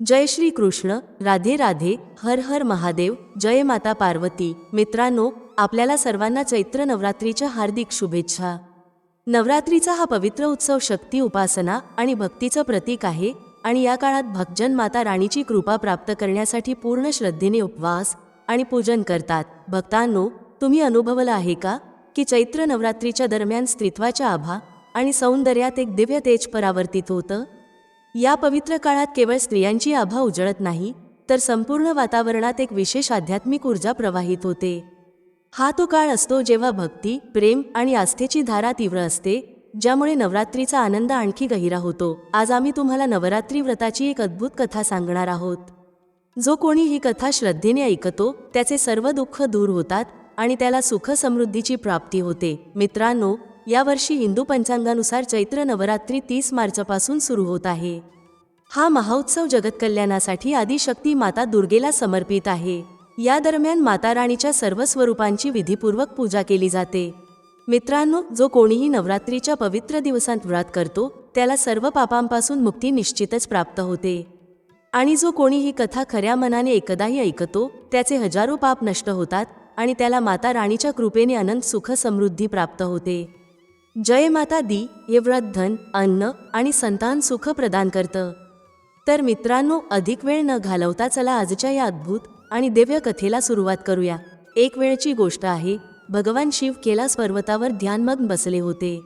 जय श्री कृष्ण राधे राधे हर हर महादेव जय माता पार्वती. मित्रांनो आपल्याला सर्वांना चैत्र नवरात्रीच्या हार्दिक शुभेच्छा. नवरात्रीचा हा पवित्र उत्सव शक्ती उपासना आणि भक्तीचं प्रतीक आहे आणि या काळात भक्तजन माता राणीची कृपा प्राप्त करण्यासाठी पूर्ण श्रद्धेने उपवास आणि पूजन करतात. भक्तांनो तुम्ही अनुभवलं आहे का की चैत्र नवरात्रीच्या दरम्यान स्त्रीत्वाच्या आभा आणि सौंदर्यात एक दिव्य तेज परावर्तित होतं? या पवित्र काळात केवळ स्त्रियांची आभा उजळत नाही तर संपूर्ण वातावरणात एक विशेष आध्यात्मिक ऊर्जा प्रवाहित होते. हा तो काळ असतो जेव्हा भक्ती प्रेम आणि आस्थेची धारा तीव्र असते ज्यामुळे नवरात्रीचा आनंद आणखी गहिरा होतो. आज आम्ही तुम्हाला नवरात्री व्रताची एक अद्भुत कथा सांगणार आहोत. जो कोणी ही कथा श्रद्धेने ऐकतो त्याचे सर्व दुःख दूर होतात आणि त्याला सुख समृद्धीची प्राप्ती होते. मित्रांनो यावर्षी हिंदू पंचांगानुसार चैत्र नवरात्री तीस मार्चपासून सुरू होत आहे. हा महोत्सव जगत कल्याणासाठी आदिशक्ती माता दुर्गेला समर्पित आहे. या दरम्यान माता राणीच्या सर्व स्वरूपांची विधीपूर्वक पूजा केली जाते. मित्रांनो जो कोणीही नवरात्रीच्या पवित्र दिवसांत व्रत करतो त्याला सर्व पापांपासून मुक्ती निश्चितच प्राप्त होते. आणि जो कोणी ही कथा खऱ्या मनाने एकदाही ऐकतो त्याचे हजारो पाप नष्ट होतात आणि त्याला माता राणीच्या कृपेने अनंत सुख समृद्धी प्राप्त होते. जय माता दी हे व्रत धन अन्न आणि संतान सुख प्रदान करतं. तर मित्रांनो अधिक वेळ न घालवता चला आजच्या या अद्भुत आणि दिव्य कथेला सुरुवात करूया. एक वेळची गोष्ट आहे भगवान शिव कैलास पर्वतावर ध्यानमग्न बसले होते.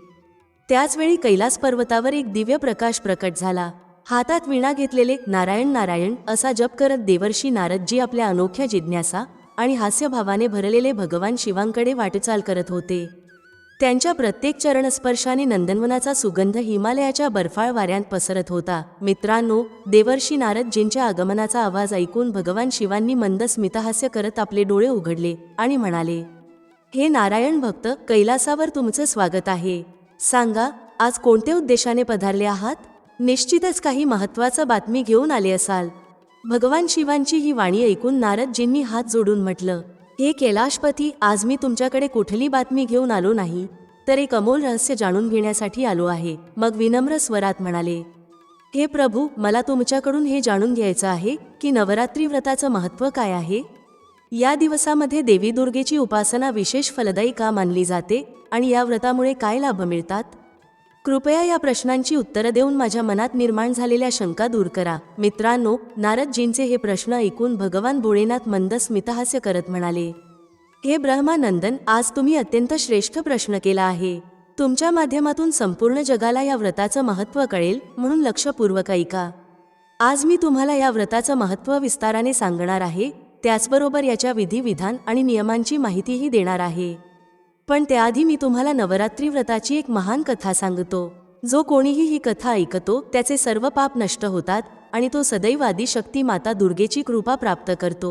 त्याचवेळी कैलास पर्वतावर एक दिव्य प्रकाश प्रकट झाला. हातात विणा घेतलेले नारायण नारायण असा जप करत देवर्षी नारदजी आपल्या अनोख्या जिज्ञासा आणि हास्यभावाने भरलेले भगवान शिवांकडे वाटचाल करत होते. त्यांच्या प्रत्येक चरणस्पर्शाने नंदनवनाचा सुगंध हिमालयाच्या बर्फाळ वाऱ्यांत पसरत होता. मित्रांनो देवर्षी नारदजींच्या आगमनाचा आवाज ऐकून भगवान शिवांनी मंद स्मितहास्य करत आपले डोळे उघडले आणि म्हणाले हे नारायण भक्त कैलासावर तुमचं स्वागत आहे. सांगा आज कोणत्या उद्देशाने पधारले आहात? निश्चितच काही महत्वाचं बातमी घेऊन आले असाल. भगवान शिवांची ही वाणी ऐकून नारदजींनी हात जोडून म्हटलं हे कैलाशपती आज मी तुमच्याकडे कुठली बातमी घेऊन आलो नाही तर एक अमोल रहस्य जाणून घेण्यासाठी आलो आहे मग विनम्र स्वरात म्हणाले हे प्रभू मला तुमच्याकडून हे जाणून घ्यायचं आहे की नवरात्री व्रताचं महत्त्व काय आहे? या दिवसामध्ये देवी दुर्गेची उपासना विशेष फलदायी का मानली जाते आणि या व्रतामुळे काय लाभ मिळतात? कृपया या प्रश्नांची उत्तरं देऊन माझ्या मनात निर्माण झालेल्या शंका दूर करा. मित्रांनो नारदजींचे हे प्रश्न ऐकून भगवान भोळेनाथ मंद स्मितहास्य करत म्हणाले हे ब्रह्मानंदन आज तुम्ही अत्यंत श्रेष्ठ प्रश्न केला आहे. तुमच्या माध्यमातून संपूर्ण जगाला या व्रताचं महत्त्व कळेल म्हणून लक्षपूर्वक ऐका. आज मी तुम्हाला या व्रताचं महत्त्व विस्ताराने सांगणार आहे त्याचबरोबर याच्या विधिविधान आणि नियमांची माहितीही देणार आहे. पण त्याआधी मी तुम्हाला नवरात्री व्रताची एक महान कथा सांगतो. जो कोणीही ही कथा ऐकतो त्याचे सर्व पाप नष्ट होतात आणि तो सदैव आदिशक्ती माता दुर्गेची कृपा प्राप्त करतो.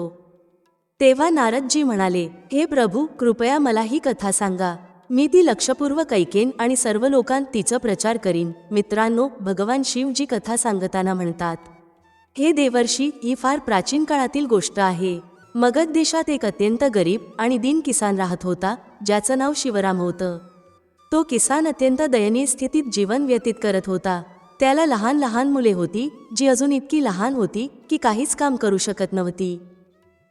तेव्हा नारदजी म्हणाले हे प्रभू कृपया मला ही कथा सांगा. मी ती लक्षपूर्वक ऐकेन आणि सर्व लोकांत तिचं प्रचार करीन. मित्रांनो भगवान शिव जी कथा सांगताना म्हणतात हे देवर्षी ही फार प्राचीन काळातील गोष्ट आहे. मगध देशात एक अत्यंत गरीब आणि दिन किसान राहत होता. ज्याचं नाव शिवराम होतं. तो किसान अत्यंत दयनीय स्थितीत जीवन व्यतीत करत होता. त्याला लहान लहान मुले होती जी अजून इतकी लहान होती की काहीच काम करू शकत नव्हती.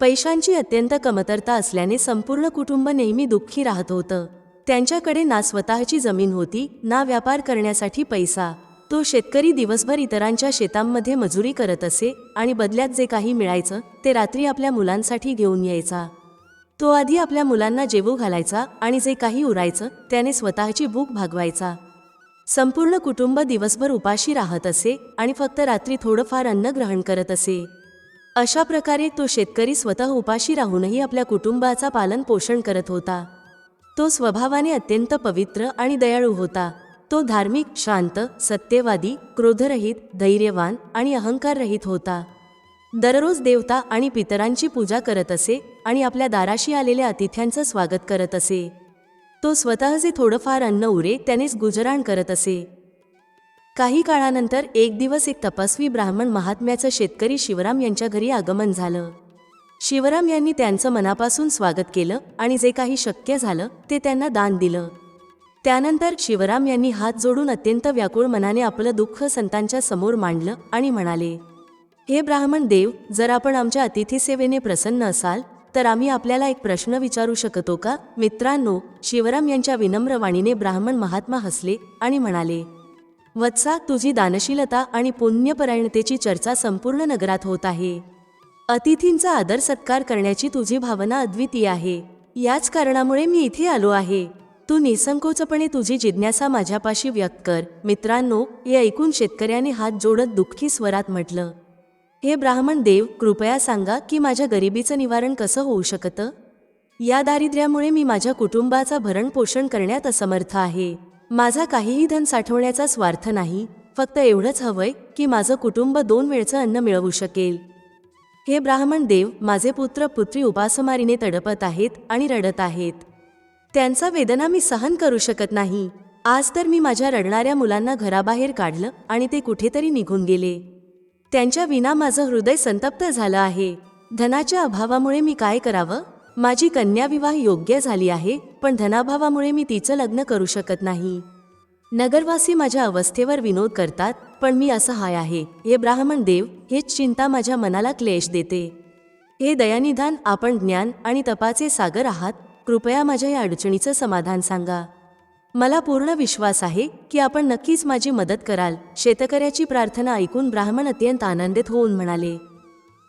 पैशांची अत्यंत कमतरता असल्याने संपूर्ण कुटुंब नेहमी दुःखी राहत होतं. त्यांच्याकडे ना स्वतःची जमीन होती ना व्यापार करण्यासाठी पैसा. तो शेतकरी दिवसभर इतरांच्या शेतांमध्ये मजुरी करत असे आणि बदल्यात जे काही मिळायचं ते रात्री आपल्या मुलांसाठी घेऊन यायचा. तो आधी आपल्या मुलांना जेवू घालायचा आणि जे काही उरायचं त्याने स्वतःची भूक भागवायचा. संपूर्ण कुटुंब दिवसभर उपाशी राहत असे आणि फक्त रात्री थोडंफार अन्न ग्रहण करत असे. अशा प्रकारे तो शेतकरी स्वतः उपाशी राहूनही आपल्या कुटुंबाचा पालन पोषण करत होता. तो स्वभावाने अत्यंत पवित्र आणि दयाळू होता. तो धार्मिक शांत सत्यवादी क्रोधरहित धैर्यवान आणि अहंकाररहित होता. दररोज देवता आणि पितरांची पूजा करत असे आणि आपल्या दाराशी आलेल्या अतिथ्यांचं स्वागत करत असे. तो स्वतः जे थोडंफार अन्न उरे त्यानेच गुजराण करत असे. काही काळानंतर एक दिवस एक तपस्वी ब्राह्मण महात्म्याचं शेतकरी शिवराम यांच्या घरी आगमन झालं. शिवराम यांनी त्यांचं मनापासून स्वागत केलं आणि जे काही शक्य झालं ते त्यांना दान दिलं. त्यानंतर शिवराम यांनी हात जोडून अत्यंत व्याकुळ मनाने आपलं दुःख संतांच्या समोर मांडलं आणि म्हणाले हे ब्राह्मण देव जर आपण आमच्या अतिथी सेवेने प्रसन्न असाल तर आम्ही आपल्याला एक प्रश्न विचारू शकतो का? मित्रांनो शिवराम यांच्या विनम्र वाणीने ब्राह्मण महात्मा हसले आणि म्हणाले वत्सा तुझी दानशीलता आणि पुण्यपरायणतेची चर्चा संपूर्ण नगरात होत आहे. अतिथींचा आदर सत्कार करण्याची तुझी भावना अद्वितीय आहे. याच कारणामुळे मी इथे आलो आहे. तू निसंकोचपणे तुझी जिज्ञासा माझ्यापाशी व्यक्त कर. मित्रांनो हे ऐकून शेतकऱ्याने हात जोडत दुःखी स्वरात म्हटलं हे ब्राह्मण देव कृपया सांगा की माझ्या गरिबीचं निवारण कसं होऊ शकतं? या दारिद्र्यामुळे मी माझ्या कुटुंबाचा भरणपोषण करण्यात असमर्थ आहे. माझा काहीही धन साठवण्याचा स्वार्थ नाही. फक्त एवढंच हवंय की माझं कुटुंब दोन वेळचं अन्न मिळवू शकेल. हे ब्राह्मण देव माझे पुत्र पुत्री उपासमारीने तडपत आहेत आणि रडत आहेत. त्यांचा वेदना मी सहन करू शकत नाही. आज तर मी माझ्या रडणाऱ्या मुलांना घराबाहेर काढलं आणि ते कुठेतरी निघून गेले. त्यांच्या विना माझं हृदय संतप्त झालं आहे. धनाच्या अभावामुळे मी काय करावं? माझी कन्याविवाह योग्य झाली आहे पण धनाभावामुळे मी तिचं लग्न करू शकत नाही. नगरवासी माझ्या अवस्थेवर विनोद करतात पण मी असहाय आहे. हे ब्राह्मण देव हेच चिंता माझ्या मनाला क्लेश देते. हे दयानिधान आपण ज्ञान आणि तपाचे सागर आहात कृपया माझ्या या अडचणीचं समाधान सांगा. मला पूर्ण विश्वास आहे की आपण नक्कीच माझी मदत कराल शेतकऱ्याची प्रार्थना ऐकून ब्राह्मण अत्यंत आनंदित होऊन म्हणाले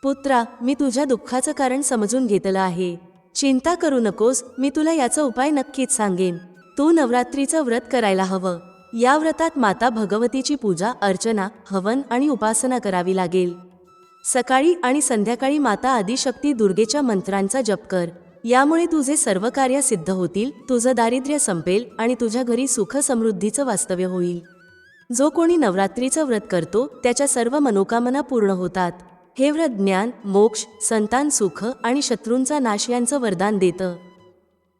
पुत्रा मी तुझ्या दुःखाचं कारण समजून घेतलं आहे. चिंता करू नकोस मी तुला याचा उपाय नक्कीच सांगेन. तू नवरात्रीचं व्रत करायला हवं. या व्रतात माता भगवतीची पूजा अर्चना हवन आणि उपासना करावी लागेल. सकाळी आणि संध्याकाळी माता आदिशक्ती दुर्गेच्या मंत्रांचा जप कर. यामुळे तुझे सर्व कार्य सिद्ध होतील तुझं दारिद्र्य संपेल आणि तुझ्या घरी सुख समृद्धीचं वास्तव्य होईल. जो कोणी नवरात्रीचं व्रत करतो त्याच्या सर्व मनोकामना पूर्ण होतात. हे व्रत ज्ञान मोक्ष संतान सुख आणि शत्रूंचा नाश यांचं वरदान देतं.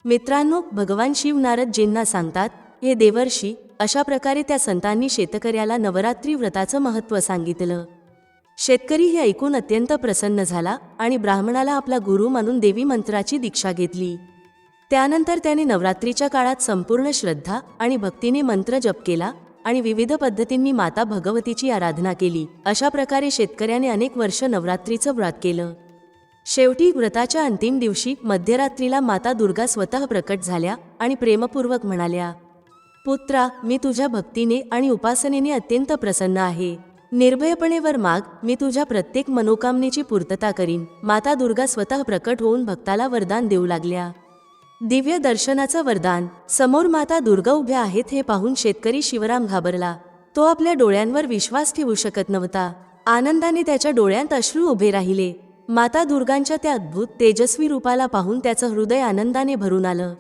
मित्रांनो भगवान शिव नारदजींना सांगतात हे देवर्षी अशा प्रकारे त्या संतांनी शेतकऱ्याला नवरात्री व्रताचं महत्त्व सांगितलं. शेतकरी हे ऐकून अत्यंत प्रसन्न झाला आणि ब्राह्मणाला आपला गुरु मानून देवी मंत्राची दीक्षा घेतली. त्यानंतर त्याने नवरात्रीच्या काळात संपूर्ण श्रद्धा आणि भक्तीने मंत्र जप केला आणि विविध पद्धतींनी माता भगवतीची आराधना केली. अशा प्रकारे शेतकऱ्याने अनेक वर्ष नवरात्रीचं व्रत केलं. शेवटी व्रताच्या अंतिम दिवशी मध्यरात्रीला माता दुर्गा स्वतः प्रकट झाल्या आणि प्रेमपूर्वक म्हणाल्या पुत्रा मी तुझ्या भक्तीने आणि उपासनेने अत्यंत प्रसन्न आहे. निर्भयपणेवर माग मी तुझ्या प्रत्येक मनोकामनेची पूर्तता करीन. माता दुर्गा स्वतः प्रकट होऊन भक्ताला वरदान देऊ लागल्या. दिव्य दर्शनाचं वरदान. समोर माता दुर्गा उभ्या आहेत हे पाहून शेतकरी शिवराम घाबरला. तो आपल्या डोळ्यांवर विश्वास ठेवू शकत नव्हता. आनंदाने त्याच्या डोळ्यांत अश्रू उभे राहिले. माता दुर्गांच्या त्या अद्भुत तेजस्वी रूपाला पाहून त्याचं हृदय आनंदाने भरून आलं.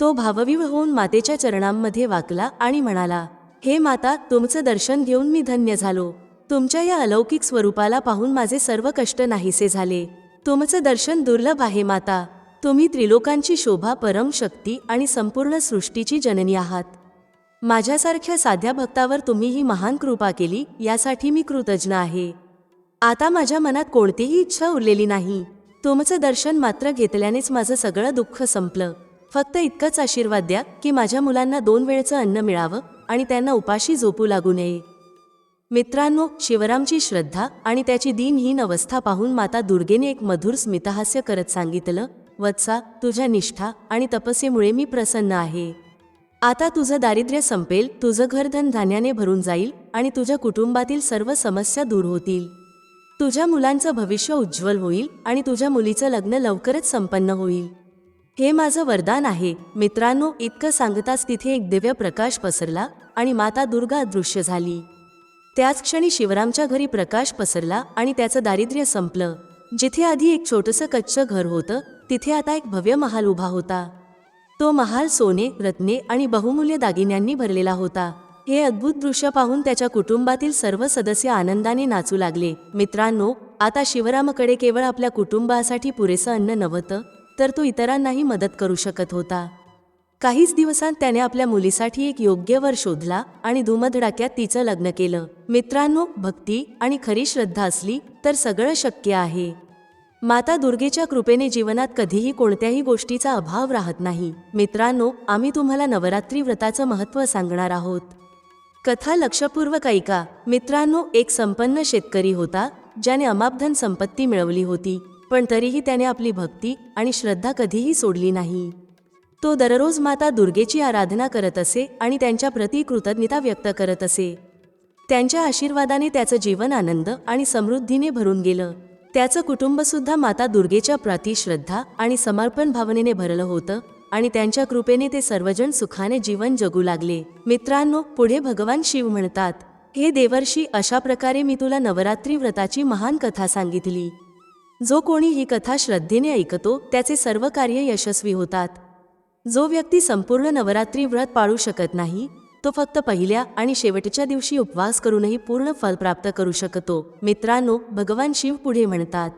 तो भावविव होऊन मातेच्या चरणांमध्ये वाकला आणि म्हणाला हे माता तुमचं दर्शन घेऊन मी धन्य झालो. तुमच्या या अलौकिक स्वरूपाला पाहून माझे सर्व कष्ट नाहीसे झाले. तुमचं दर्शन दुर्लभ आहे माता. तुम्ही त्रिलोकांची शोभा परम शक्ती आणि संपूर्ण सृष्टीची जननी आहात. माझ्यासारख्या साध्या भक्तावर तुम्ही ही महान कृपा केली यासाठी मी कृतज्ञ आहे. आता माझ्या मनात कोणतीही इच्छा उरलेली नाही. तुमचं दर्शन मात्र घेतल्यानेच माझं सगळं दुःख संपलं. फक्त इतकंच आशीर्वाद द्या की माझ्या मुलांना दोन वेळचं अन्न मिळावं आणि त्यांना उपाशी झोपू लागू नये. मित्रांनो शिवरामची श्रद्धा आणि त्याची दिनहीन अवस्था पाहून माता दुर्गेने एक मधुर स्मितहास्य करत सांगितलं वत्सा तुझ्या निष्ठा आणि तपस्येमुळे मी प्रसन्न आहे. आता तुझं दारिद्र्य संपेल तुझं घर धनधान्याने भरून जाईल आणि तुझ्या कुटुंबातील सर्व समस्या दूर होतील. तुझ्या मुलांचं भविष्य उज्ज्वल होईल आणि तुझ्या मुलीचं लग्न लवकरच संपन्न होईल. हे माझं वरदान आहे. मित्रांनो इतकं सांगताच तिथे एक दिव्य प्रकाश पसरला आणि माता दुर्गा दृश्य झाली. त्याच क्षणी शिवरामच्या घरी प्रकाश पसरला आणि त्याचं दारिद्र्य संपलं. जिथे आधी एक छोटंसं कच्चं घर होतं तिथे आता एक भव्य महाल उभा होता. तो महाल सोने रत्ने आणि बहुमूल्य दागिन्यांनी भरलेला होता. हे अद्भुत दृश्य पाहून त्याच्या कुटुंबातील सर्व सदस्य आनंदाने नाचू लागले. मित्रांनो आता शिवरामकडे केवळ आपल्या कुटुंबासाठी पुरेसं अन्न नव्हतं तर तो इतरांनाही मदत करू शकत होता. काहीच दिवसांत त्याने आपल्या मुलीसाठी एक योग्य वर शोधला आणि धुमधडाक्यात तिचं लग्न केलं. मित्रांनो भक्ती आणि खरी श्रद्धा असली तर सगळं शक्य आहे. माता दुर्गेच्या कृपेने जीवनात कधीही कोणत्याही गोष्टीचा अभाव राहत नाही. मित्रांनो आम्ही तुम्हाला नवरात्री व्रताचं महत्त्व सांगणार आहोत. कथा लक्षपूर्वक ऐका. मित्रांनो एक संपन्न शेतकरी होता ज्याने अमापधन संपत्ती मिळवली होती. पण तरीही त्याने आपली भक्ती आणि श्रद्धा कधीही सोडली नाही. तो दररोज माता दुर्गेची आराधना करत असे आणि त्यांच्या प्रती कृतज्ञता व्यक्त करत असे. त्यांच्या आशीर्वादाने त्याचं जीवन आनंद आणि समृद्धीने भरून गेलं. त्याचं कुटुंबसुद्धा माता दुर्गेच्या प्रती श्रद्धा आणि समर्पण भावनेने भरलं होतं आणि त्यांच्या कृपेने ते सर्वजण सुखाने जीवन जगू लागले. मित्रांनो पुढे भगवान शिव म्हणतात हे देवर्षी अशा प्रकारे मी तुला नवरात्री व्रताची महान कथा सांगितली. जो कोणी ही कथा श्रद्धेने ऐकतो त्याचे सर्व कार्य यशस्वी होतात. जो व्यक्ती संपूर्ण नवरात्री व्रत पाळू शकत नाही तो फक्त पहिल्या आणि शेवटच्या दिवशी उपवास करूनही पूर्ण फल प्राप्त करू शकतो. मित्रांनो भगवान शिव पुढे म्हणतात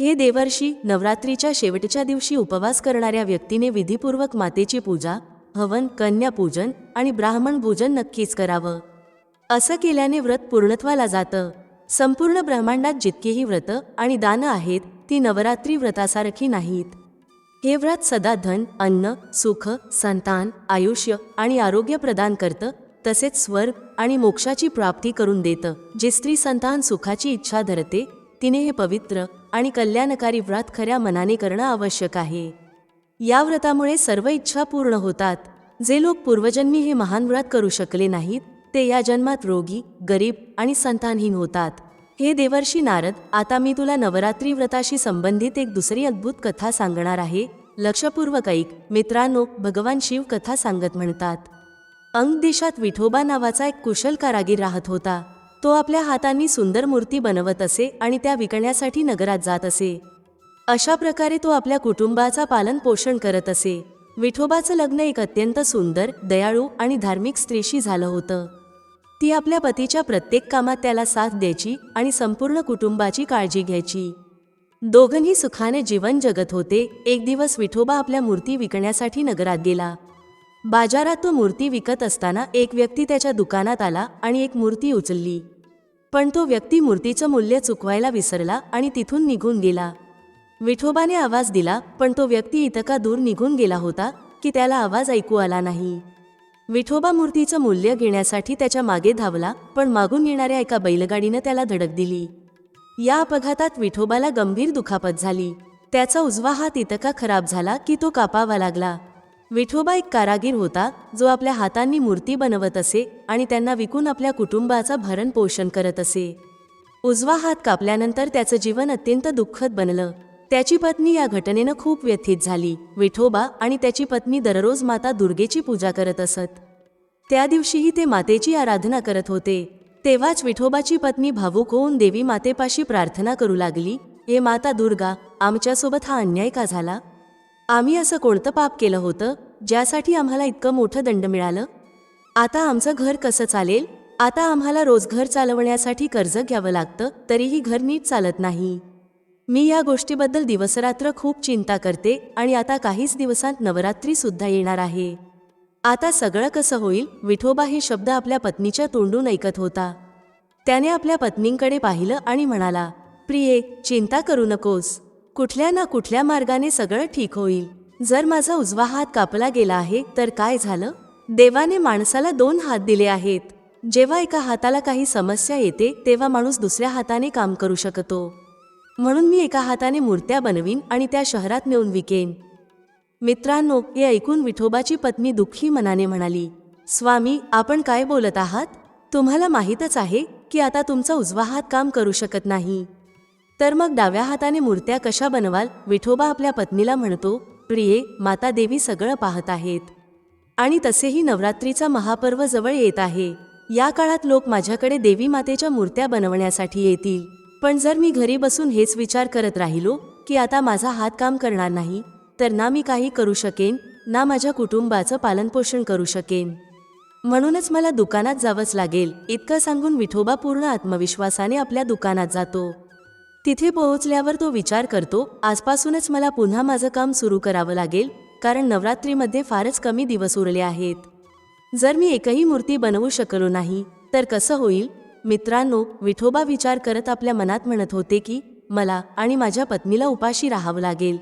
हे देवर्षी नवरात्रीच्या शेवटच्या दिवशी उपवास करणाऱ्या व्यक्तीने विधीपूर्वक मातेची पूजा हवन कन्यापूजन आणि ब्राह्मण भोजन नक्कीच करावं. असं केल्याने व्रत पूर्णत्वाला जातं. संपूर्ण ब्रह्मांडात जितकेही व्रत आणि दानं आहेत ती नवरात्री व्रतासारखी नाहीत. हे व्रत सदा धन अन्न सुख संतान आयुष्य आणि आरोग्य प्रदान करतं तसेच स्वर्ग आणि मोक्षाची प्राप्ती करून देतं. जे स्त्री संतान सुखाची इच्छा धरते तिने हे पवित्र आणि कल्याणकारी व्रत खऱ्या मनाने करणं आवश्यक आहे. या व्रतामुळे सर्व इच्छा पूर्ण होतात. जे लोक पूर्वजन्मी हे महान व्रत करू शकले नाहीत ते या जन्मात रोगी गरीब आणि संतानहीन होतात. हे देवर्षी नारद आता मी तुला नवरात्री व्रताशी संबंधित एक दुसरी अद्भुत कथा सांगणार आहे. लक्षपूर्वक ऐक. मित्रांनो भगवान शिव कथा सांगत म्हणतात. अंग देशात विठोबा नावाचा एक कुशल कारागीर राहत होता. तो आपल्या हातांनी सुंदर मूर्ती बनवत असे आणि त्या विकण्यासाठी नगरात जात असे. अशा प्रकारे तो आपल्या कुटुंबाचा पालन पोषण करत असे. विठोबाचं लग्न एक अत्यंत सुंदर दयाळू आणि धार्मिक स्त्रीशी झालं होतं. ती आपल्या पतीच्या प्रत्येक कामात त्याला साथ द्यायची आणि संपूर्ण कुटुंबाची काळजी घ्यायची. दोघंही सुखाने जीवन जगत होते. एक दिवस विठोबा आपल्या मूर्ती विकण्यासाठी नगरात गेला. बाजारात तो मूर्ती विकत असताना एक व्यक्ती त्याच्या दुकानात आला आणि एक मूर्ती उचलली. पण तो व्यक्ती मूर्तीचं मूल्य चुकवायला विसरला आणि तिथून निघून गेला. विठोबाने आवाज दिला पण तो व्यक्ती इतका दूर निघून गेला होता की त्याला आवाज ऐकू आला नाही. विठोबा मूर्तीचं मूल्य घेण्यासाठी त्याच्यामागे धावला पण मागून येणाऱ्या एका बैलगाडीनं त्याला धडक दिली. या अपघातात विठोबाला गंभीर दुखापत झाली. त्याचा उजवा हात इतका खराब झाला की तो कापावा लागला. विठोबा एक कारागीर होता जो आपल्या हातांनी मूर्ती बनवत असे आणि त्यांना विकून आपल्या कुटुंबाचं भरण पोषण करत असे. उजवा हात कापल्यानंतर त्याचं जीवन अत्यंत दुःखद बनलं. त्याची पत्नी या घटनेनं खूप व्यथित झाली. विठोबा आणि त्याची पत्नी दररोज माता दुर्गेची पूजा करत असत. त्या दिवशीही ते मातेची आराधना करत होते. तेव्हाच विठोबाची पत्नी भावूक होऊन देवी मातेपाशी प्रार्थना करू लागली हे माता दुर्गा आमच्यासोबत हा अन्याय का झाला? आम्ही असं कोणतं पाप केलं होतं ज्यासाठी आम्हाला इतकं मोठं दंड मिळालं? आता आमचं घर कसं चालेल? आता आम्हाला रोज घर चालवण्यासाठी कर्ज घ्यावं लागतं तरीही घर नीट चालत नाही. मी या गोष्टीबद्दल दिवसरात्र खूप चिंता करते आणि आता काहीच दिवसांत नवरात्री सुद्धा येणार आहे. आता सगळं कसं होईल? विठोबा हे शब्द आपल्या पत्नीच्या तोंडून ऐकत होता. त्याने आपल्या पत्नींकडे पाहिलं आणि म्हणाला प्रिये चिंता करू नकोस. कुठल्या ना कुठल्या मार्गाने सगळं ठीक होईल. जर माझा उजवा हात कापला गेला आहे तर काय झालं? देवाने माणसाला दोन हात दिले आहेत. जेव्हा एका हाताला काही समस्या येते तेव्हा माणूस दुसऱ्या हाताने काम करू शकतो. म्हणून मी एका हाताने मूर्त्या बनवीन आणि त्या शहरात नेऊन विकेन. मित्रांनो हे ऐकून विठोबाची पत्नी दुःखी मनाने म्हणाली स्वामी आपण काय बोलत आहात? तुम्हाला माहीतच आहे की आता तुमचा उजवा हात काम करू शकत नाही. तर मग डाव्या हाताने मूर्त्या कशा बनवाल विठोबा आपल्या पत्नीला म्हणतो प्रिये माता देवी सगळं पाहत आहेत. आणि तसेही नवरात्रीचा महापर्व जवळ येत आहे. या काळात लोक माझ्याकडे देवी मातेच्या मूर्त्या बनवण्यासाठी येतील. पण जर मी घरी बसून हेच विचार करत राहिलो की आता माझा हात काम करणार नाही तर ना मी काही करू शकेन ना माझ्या कुटुंबाचं पालनपोषण करू शकेन. म्हणूनच मला दुकानात जावंच लागेल इतकं सांगून विठोबा पूर्ण आत्मविश्वासाने आपल्या दुकानात जातो. तिथे पोहोचल्यावर तो विचार करतो आजपासूनच मला पुन्हा माझं काम सुरू करावं लागेल कारण नवरात्रीमध्ये फारच कमी दिवस उरले आहेत. जर मी एकही मूर्ती बनवू शकलो नाही तर कसं होईल? मित्रांनो विठोबा विचार करत आपल्या मनात म्हणत होते की मला आणि माझ्या पत्नीला उपाशी राहावं लागेल.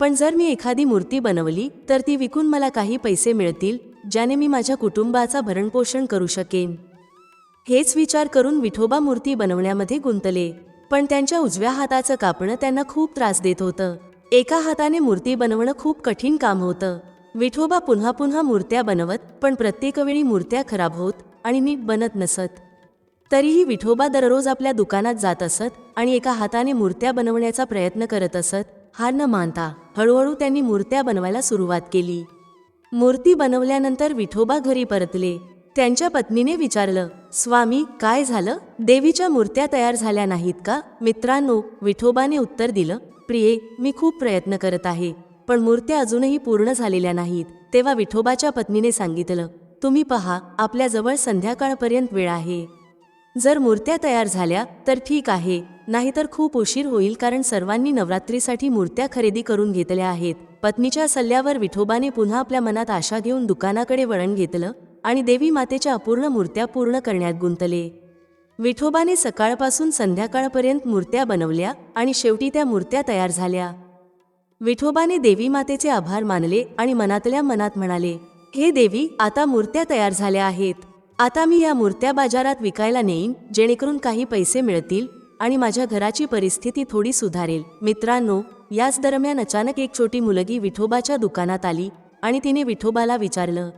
पण जर मी एखादी मूर्ती बनवली तर ती विकून मला काही पैसे मिळतील ज्याने मी माझ्या कुटुंबाचा भरणपोषण करू शकेन. हेच विचार करून विठोबा मूर्ती बनवण्यामध्ये गुंतले. पण त्यांच्या उजव्या हाताचं कापणं त्यांना खूप त्रास देत होतं. एका हाताने मूर्ती बनवणं खूप कठीण काम होतं. विठोबा पुन्हा पुन्हा मूर्त्या बनवत पण प्रत्येक वेळी मूर्त्या खराब होत आणि नीट बनत नसत. तरीही विठोबा दररोज आपल्या दुकानात जात असत आणि एका हाताने मूर्त्या बनवण्याचा प्रयत्न करत असत हार न मानता हळूहळू त्यांनी मूर्त्या बनवायला सुरुवात केली. मूर्ती बनवल्यानंतर विठोबा घरी परतले. त्यांच्या पत्नीने विचारलं स्वामी काय झालं? देवीच्या मूर्त्या तयार झाल्या नाहीत का? मित्रांनो विठोबाने उत्तर दिलं प्रिये मी खूप प्रयत्न करत आहे पण मूर्त्या अजूनही पूर्ण झालेल्या नाहीत. तेव्हा विठोबाच्या पत्नीने सांगितलं तुम्ही पहा आपल्याजवळ संध्याकाळपर्यंत वेळ आहे. जर मूर्त्या तयार झाल्या तर ठीक आहे. नाहीतर खूप उशीर होईल कारण सर्वांनी नवरात्रीसाठी मूर्त्या खरेदी करून घेतल्या आहेत. पत्नीच्या सल्ल्यावर विठोबाने पुन्हा आपल्या मनात आशा घेऊन दुकानाकडे वळण घेतलं आणि देवी मातेच्या अपूर्ण मूर्त्या पूर्ण करण्यात गुंतले. विठोबाने सकाळपासून संध्याकाळपर्यंत मूर्त्या बनवल्या आणि शेवटी त्या मूर्त्या तयार झाल्या. विठोबाने देवी मातेचे आभार मानले आणि मनातल्या मनात म्हणाले हे देवी आता मूर्त्या तयार झाल्या आहेत. आता मी या मूर्त्या बाजारात विकायला नेईन जेणेकरून काही पैसे मिळतील आणि माझ्या घराची परिस्थिती थोडी सुधारेल. मित्रांनो याच दरम्यान अचानक एक छोटी मुलगी विठोबाच्या दुकानात आली आणि तिने विठोबाला विचारलं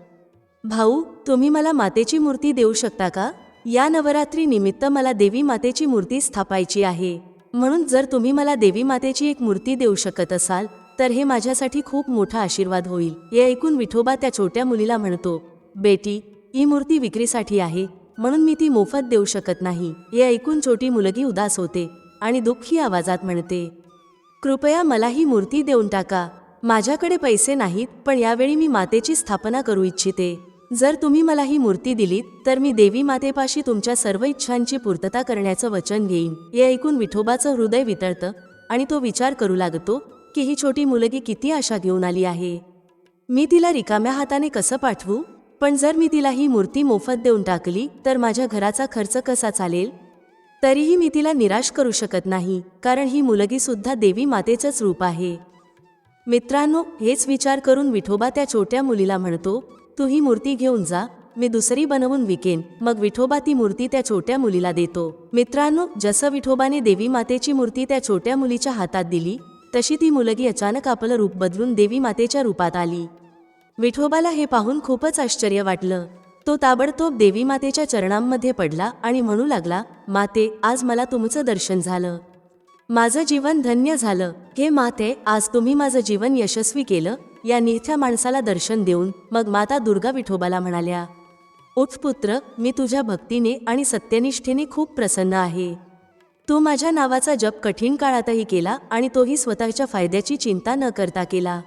भाऊ तुम्ही मला मातेची मूर्ती देऊ शकता का? या नवरात्री निमित्त मला देवी मातेची मूर्ती स्थापायची आहे. म्हणून जर तुम्ही मला देवी मातेची एक मूर्ती देऊ शकत असाल तर हे माझ्यासाठी खूप मोठा आशीर्वाद होईल. हे ऐकून विठोबा त्या छोट्या मुलीला म्हणतो बेटी ही मूर्ती विक्रीसाठी आहे म्हणून मी ती मोफत देऊ शकत नाही. हे ऐकून छोटी मुलगी उदास होते आणि दुःखी आवाजात म्हणते कृपया मला ही मूर्ती देऊन टाका. माझ्याकडे पैसे नाहीत पण यावेळी मी मातेची स्थापना करू इच्छिते. जर तुम्ही मला ही मूर्ती दिलीत तर मी देवी मातेपाशी तुमच्या सर्व इच्छांची पूर्तता करण्याचं वचन घेईन. हे ऐकून विठोबाचं हृदय वितळतं आणि तो विचार करू लागतो की ही छोटी मुलगी किती आशा घेऊन आली आहे? मी तिला रिकाम्या हाताने कसं पाठवू? पण जर मी तिला ही मूर्ती मोफत देऊन टाकली तर माझ्या घराचा खर्च कसा चालेल? तरीही मी तिला निराश करू शकत नाही कारण ही मुलगी सुद्धा देवी मातेचंच रूप आहे. मित्रांनो हेच विचार करून विठोबा त्या छोट्या मुलीला म्हणतो तू ही मूर्ती घेऊन जा मी दुसरी बनवून विकेन. मग विठोबा ती मूर्ती त्या छोट्या मुलीला देतो. मित्रांनो जसं विठोबाने देवी मातेची मूर्ती त्या छोट्या मुलीच्या हातात दिली तशी ती मुलगी अचानक आपलं रूप बदलून देवी मातेच्या रूपात आली. विठोबाला हे पाहून खूपच आश्चर्य वाटलं. तो ताबडतोब देवी मातेच्या चरणांमध्ये पडला आणि म्हणू लागला माते आज मला तुमचं दर्शन झालं. माझं जीवन धन्य झालं. हे माते आज तुम्ही माझं जीवन यशस्वी केलं. या निथ्या माणसाला दर्शन देऊन मग माता दुर्गा विठोबाला म्हणाल्या उठ पुत्र मी तुझ्या भक्तीने आणि सत्यनिष्ठेने खूप प्रसन्न आहे. तू माझ्या नावाचा जप कठीण काळातही केला आणि तोही स्वतःच्या फायद्याची चिंता न करता केला.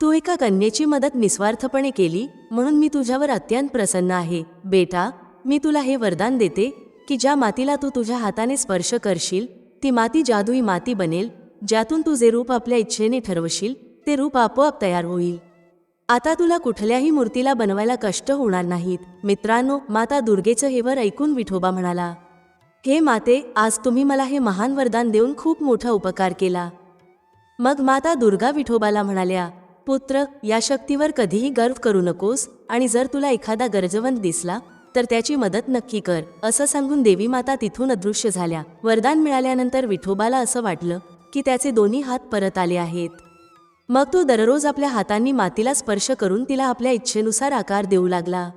तू एका कन्येची मदत निस्वार्थपणे केली म्हणून मी तुझ्यावर अत्यंत प्रसन्न आहे. बेटा मी तुला हे वरदान देते की ज्या मातीला तू तुझ्या हाताने स्पर्श करशील ती माती जादुई माती बनेल ज्यातून तू जे रूप आपल्या इच्छेने ठरवशील ते रूप आपोआप तयार होईल. आता तुला कुठल्याही मूर्तीला बनवायला कष्ट होणार नाहीत. मित्रांनो माता दुर्गेचं हे वर ऐकून विठोबा म्हणाला हे माते आज तुम्ही मला हे महान वरदान देऊन खूप मोठा उपकार केला. मग माता दुर्गा विठोबाला म्हणाल्या पुत्र या शक्तीवर कधीही गर्व करू नकोस आणि जर तुला एखादा गरजवंत दिसला तर त्याची मदत नक्की कर असं सांगून देवी माता तिथून अदृश्य झाल्या. वरदान मिळाल्यानंतर विठोबाला असं वाटलं की त्याचे दोन्ही हात परत आले आहेत. मग तो दररोज आपल्या हातांनी मातीला स्पर्श करून तिला आपल्या इच्छेनुसार आकार देऊ लागला.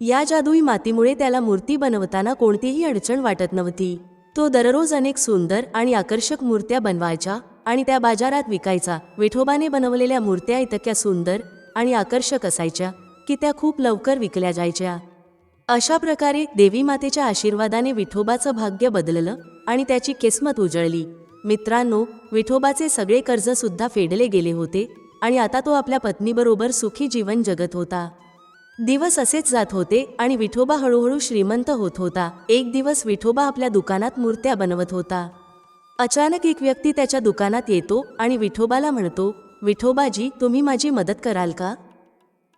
या जादुई मातीमुळे त्याला मूर्ती बनवताना कोणतीही अडचण वाटत नव्हती. तो दररोज अनेक सुंदर आणि आकर्षक मूर्त्या बनवायच्या आणि त्या बाजारात विकायचा. विठोबाने बनवलेल्या मूर्त्या इतक्या सुंदर आणि आकर्षक असायच्या की त्या खूप लवकर विकल्या जायच्या. अशा प्रकारे देवी मातेच्या आशीर्वादाने विठोबाचं भाग्य बदललं आणि त्याची किस्मत उजळली. मित्रांनो विठोबाचे सगळे कर्ज सुद्धा फेडले गेले होते आणि आता तो आपल्या पत्नीबरोबर सुखी जीवन जगत होता. दिवस असेच जात होते आणि विठोबा हळूहळू श्रीमंत होत होता. एक दिवस विठोबा आपल्या दुकानात मूर्त्या बनवत होता. अचानक एक व्यक्ती त्याच्या दुकानात येतो आणि विठोबाला म्हणतो विठोबाजी तुम्ही माझी मदत कराल का?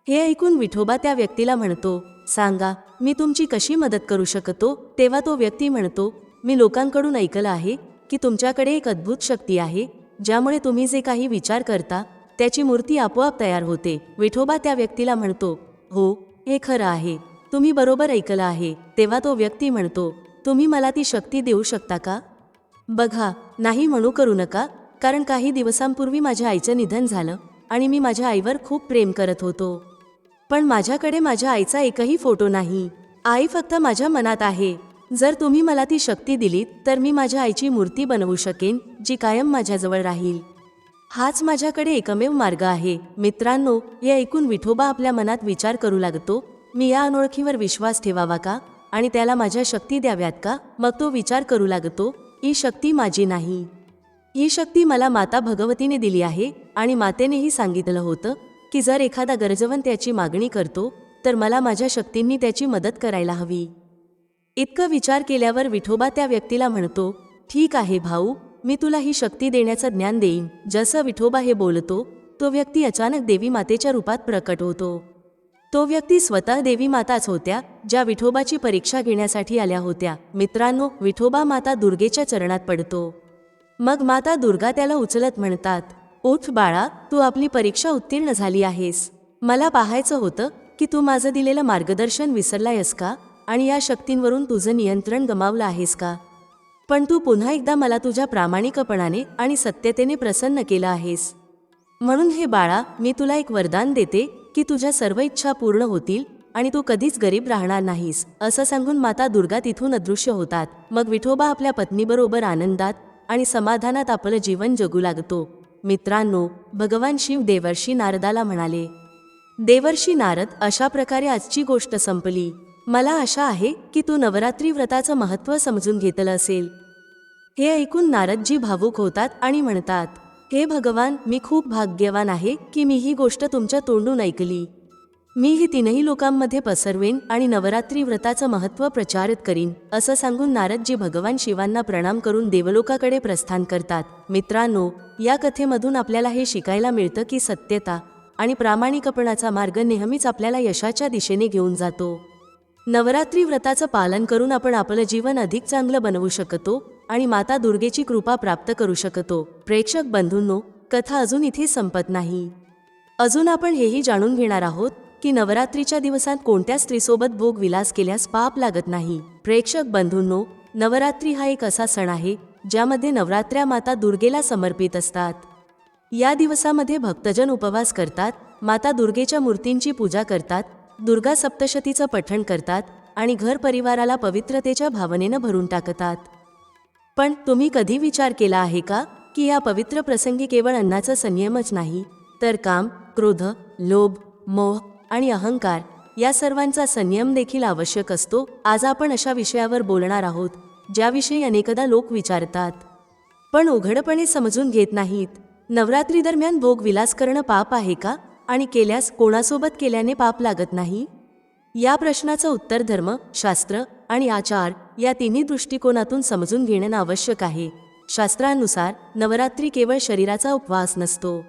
हे ऐकून विठोबा त्या व्यक्तीला म्हणतो सांगा मी तुमची कशी मदत करू शकतो? तेव्हा तो व्यक्ती म्हणतो मी लोकांकडून ऐकलं आहे की तुमच्याकडे एक अद्भुत शक्ती आहे ज्यामुळे तुम्ही जे काही विचार करता त्याची मूर्ती आपोआप तयार होते. विठोबा त्या व्यक्तीला म्हणतो हो हे खरं आहे तुम्ही बरोबर ऐकलं आहे. तेव्हा तो व्यक्ती म्हणतो तुम्ही मला ती शक्ती देऊ शकता का? बघा नाही म्हणू करू नका कारण काही दिवसांपूर्वी माझ्या आईचं निधन झालं आणि मी माझ्या आईवर खूप प्रेम करत होतो. पण माझ्याकडे माझ्या आईचा एकही फोटो नाही. आई फक्त माझ्या मनात आहे. जर तुम्ही मला ती शक्ती दिलीत तर मी माझ्या आईची मूर्ती बनवू शकेन जी कायम माझ्याजवळ राहील. हाच माझ्याकडे एकमेव मार्ग आहे. मित्रांनो हे ऐकून विठोबा आपल्या मनात विचार करू लागतो मी या अनोळखीवर विश्वास ठेवावा का? आणि त्याला माझ्या शक्ती द्याव्यात का? मग तो विचार करू लागतो ही शक्ती माझी नाही. ही शक्ती मला माता भगवतीने दिली आहे आणि मातेनेही सांगितलं होतं की जर एखादा गरजवंत त्याची मागणी करतो तर मला माझ्या शक्तींनी त्याची मदत करायला हवी. इतकं विचार केल्यावर विठोबा त्या व्यक्तीला म्हणतो ठीक आहे भाऊ मी तुला ही शक्ती देण्याचं ज्ञान देईन. जसं विठोबा हे बोलतो तो व्यक्ती अचानक देवी मातेच्या रूपात प्रकट होतो. तो व्यक्ती स्वतः देवी माताच होत्या ज्या विठोबाची परीक्षा घेण्यासाठी आल्या होत्या. मित्रांनो विठोबा माता दुर्गेच्या चरणात पडतो. मग माता दुर्गा त्याला उचलत म्हणतात उठ बाळा तू आपली परीक्षा उत्तीर्ण झाली आहेस. मला पाहायचं होतं की तू माझं दिलेलं मार्गदर्शन विसरलायस का? आणि या शक्तींवरून तुझं नियंत्रण गमावलं आहेस का? पण तू पुन्हा एकदा मला तुझ्या प्रामाणिकपणाने आणि सत्यतेने प्रसन्न केलं आहेस. म्हणून हे बाळा मी तुला एक वरदान देते की तुझ्या सर्व इच्छा पूर्ण होतील आणि तू कधीच गरीब राहणार नाहीस असं सांगून माता दुर्गा तिथून अदृश्य होतात. मग विठोबा आपल्या पत्नीबरोबर आनंदात आणि समाधानात आपलं जीवन जगू लागतो. मित्रांनो भगवान शिव देवर्षी नारदाला म्हणाले देवर्षी नारद अशा प्रकारे आजची गोष्ट संपली. मला आशा आहे की तू नवरात्री व्रताचं महत्त्व समजून घेतलं असेल. हे ऐकून नारदजी भावूक होतात आणि म्हणतात हे भगवान मी खूप भाग्यवान आहे की मी ही गोष्ट तुमच्या तोंडून ऐकली. मी ही तीनही लोकांमध्ये पसरवेन आणि नवरात्री व्रताचं महत्त्व प्रचारित करीन असं सांगून नारदजी भगवान शिवांना प्रणाम करून देवलोकाकडे प्रस्थान करतात. मित्रांनो या कथेमधून आपल्याला हे शिकायला मिळतं की सत्यता आणि प्रामाणिकपणाचा मार्ग नेहमीच आपल्याला यशाच्या दिशेने घेऊन जातो. नवरात्री व्रताचं पालन करून आपण आपलं जीवन अधिक चांगलं बनवू शकतो आणि माता दुर्गेची कृपा प्राप्त करू शकतो. प्रेक्षक बंधूंनो कथा अजून इथे संपत नाही. अजून आपण हेही जाणून घेणार आहोत की नवरात्रीच्या दिवसात कोणत्या स्त्रीसोबत भोग विलास केल्यास पाप लागत नाही. प्रेक्षक बंधूंनो नवरात्री हा एक असा सण आहे ज्यामध्ये नवरात्र्या माता दुर्गेला समर्पित असतात. या दिवसामध्ये भक्तजन उपवास करतात माता दुर्गेच्या मूर्तींची पूजा करतात दुर्गा सप्तशतीचं पठण करतात आणि घर परिवाराला पवित्रतेच्या भावनेनं भरून टाकतात. पण तुम्ही कधी विचार केला आहे का की या पवित्र प्रसंगी केवळ अन्नाचा संयमच नाही? तर काम क्रोध लोभ मोह आणि अहंकार या सर्वांचा संयम देखील आवश्यक असतो आज आपण अशा विषयावर बोलणार आहोत ज्याविषयी अनेकदा लोक विचारतात. पण उघडपणे समजून घेत नाहीत. नवरात्री दरम्यान भोग विलास करणं पाप आहे का? आणि केल्यास कोणासोबत केल्याने पाप लागत नाही? या प्रश्नाचं उत्तर धर्म शास्त्र आणि आचार या तिन्ही दृष्टिकोनातून समजून घेणं आवश्यक आहे. शास्त्रानुसार नवरात्री केवळ शरीराचा उपवास नसतो.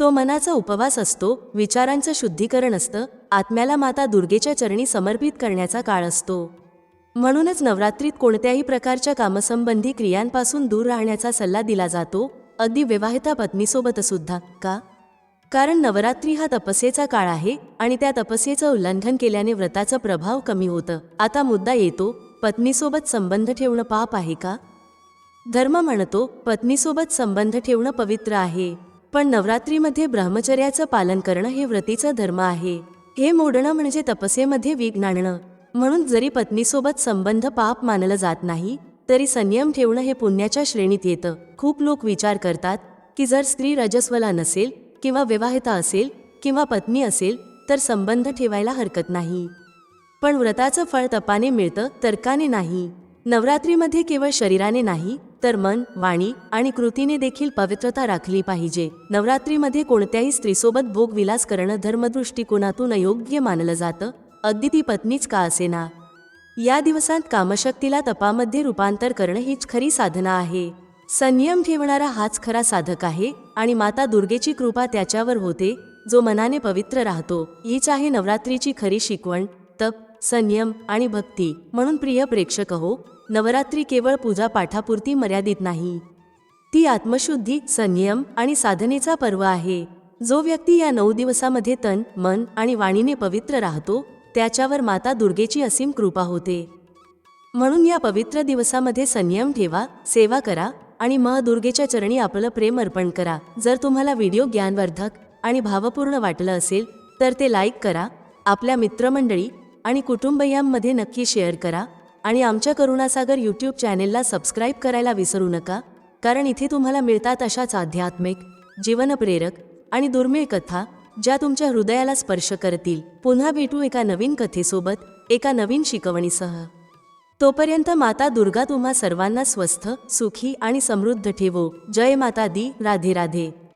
तो मनाचा उपवास असतो विचारांचं शुद्धीकरण असतं आत्म्याला माता दुर्गेच्या चरणी समर्पित करण्याचा काळ असतो. म्हणूनच नवरात्रीत कोणत्याही प्रकारच्या कामसंबंधी क्रियांपासून दूर राहण्याचा सल्ला दिला जातो अगदी विवाहिता पत्नीसोबत सुद्धा का? कारण नवरात्री हा तपस्येचा काळ आहे आणि त्या तपस्येचं उल्लंघन केल्याने व्रताचा प्रभाव कमी होतं. आता मुद्दा येतो पत्नीसोबत संबंध ठेवणं पाप आहे का? धर्म म्हणतो पत्नीसोबत संबंध ठेवणं पवित्र आहे. पण नवरात्रीमध्ये ब्रह्मचर्याचं पालन करणं हे व्रतीचं धर्म आहे. हे मोडणं म्हणजे तपस्येमध्ये विघ्न आणणं म्हणून जरी पत्नीसोबत संबंध पाप मानलं जात नाही तरी संयम ठेवणं हे पुण्याच्या श्रेणीत येतं. खूप लोक विचार करतात की जर स्त्री रजस्वला नसेल किंवा विवाहिता असेल किंवा पत्नी असेल तर संबंध ठेवायला हरकत नाही. पण व्रताचं फळ तपाने मिळतं तर्काने नाही. नवरात्रीमध्ये केवळ शरीराने नाही तर मन वाणी आणि कृतीने देखील पवित्रता राखली पाहिजे. नवरात्रीमध्ये कोणत्याही स्त्रीसोबत भोगविलास करणं धर्मदृष्टिकोनातून अयोग्य मानलं जातं अगदी ती पत्नीच का असेना? या दिवसांत कामशक्तीला तपामध्ये रूपांतर करणं हीच खरी साधना आहे. संयम ठेवणारा हाच खरा साधक आहे आणि माता दुर्गेची कृपा त्याच्यावर होते जो मनाने पवित्र राहतो. हीच आहे नवरात्रीची खरी शिकवण तप संयम आणि भक्ती. म्हणून प्रिय प्रेक्षक हो नवरात्री केवळ पूजा पाठापुरती मर्यादित नाही. ती आत्मशुद्धी संयम आणि साधनेचा पर्व आहे. जो व्यक्ती या नऊ दिवसामध्ये तन मन आणि वाणीने पवित्र राहतो त्याच्यावर माता दुर्गेची असीम कृपा होते. म्हणून या पवित्र दिवसामध्ये संयम ठेवा सेवा करा आणि म दुर्गेच्या चरणी आपलं प्रेम अर्पण करा. जर तुम्हाला व्हिडिओ ज्ञानवर्धक आणि भावपूर्ण वाटलं असेल तर ते लाईक करा आपल्या मित्रमंडळी आणि कुटुंबियांमध्ये नक्की शेअर करा आणि आमच्या करुणासागर यूट्यूब चॅनेलला सबस्क्राईब करायला विसरू नका कारण इथे तुम्हाला मिळतात अशाच आध्यात्मिक जीवनप्रेरक आणि दुर्मिळ कथा ज्या तुमच्या हृदयाला स्पर्श करतील. पुन्हा भेटू एका नवीन कथेसोबत एका नवीन शिकवणीसह. तोपर्यंत माता दुर्गा तुम्हा सर्वांना स्वस्थ सुखी आणि समृद्ध ठेवो. जय माता दी. राधे राधे.